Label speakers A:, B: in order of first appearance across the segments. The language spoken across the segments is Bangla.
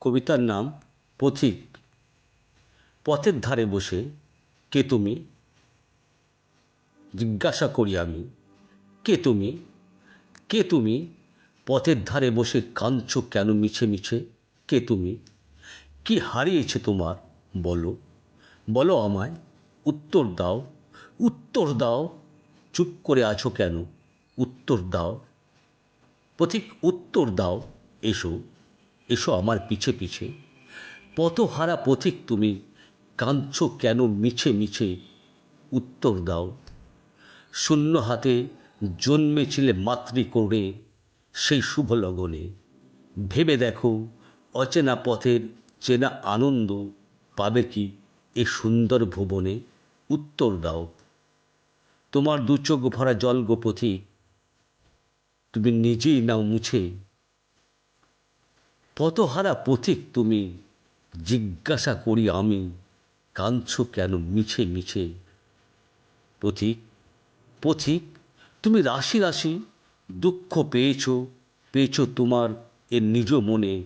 A: কবিতার নাম পথিক। পথের ধারে বসে কে তুমি? জিজ্ঞাসা করি আমি, কে তুমি? কে তুমি? পথের ধারে বসে কাঁদছ কেন মিছে মিছে? কে তুমি? কি হারিয়েছে তোমার? বলো। বলো আমায়, উত্তর দাও। উত্তর দাও। চুপ করে আছো কেন? উত্তর দাও। পথিক, উত্তর দাও। এসো। এসো আমার পিছে পিছে। পথহারা পথিক তুমি, কাঁদছ কেন মিছে মিছে? উত্তর দাও। শূন্য হাতে জন্মেছিলে মাতৃ করে সেই শুভ লগনে। ভেবে দেখো, অচেনা পথের চেনা আনন্দ পাবে কি এ সুন্দর ভুবনে? উত্তর দাও। তোমার দু চোখ ভরা জল গো পথিক তুমি নিজেই নাও মুছে পথহারা পথিক তুমি, জিজ্ঞাসা করি আমি, কাঁদছ কেন মিছে মিছে? পথিক পথিক, তুমি রাশি রাশি, দুঃখ পেয়েছ পেয়েছ তোমার এ নিজ মনে,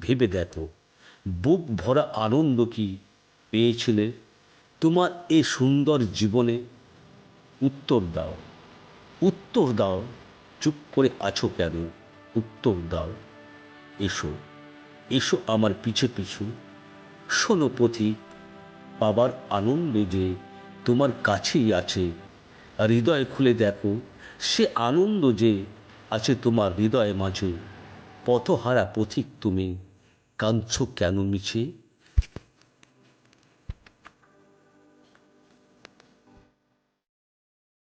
A: ভেবে দেখো, বুক ভরা আনন্দ কি পেয়েছিলে? তোমার এ সুন্দর জীবনে উত্তর দাও উত্তর দাও, চুপ করে আছো কেন? উত্তর দাও। এসো এসো আমার পিছে পিছু। শোনো পথি বাবার আনন্দে যে তোমার কাছেই আছে। হৃদয় খুলে দেখো, সে আনন্দ যে আছে তোমার হৃদয় মাঝে। পথহারা পথিক তুমি, কাঁদছ কেন মিছে?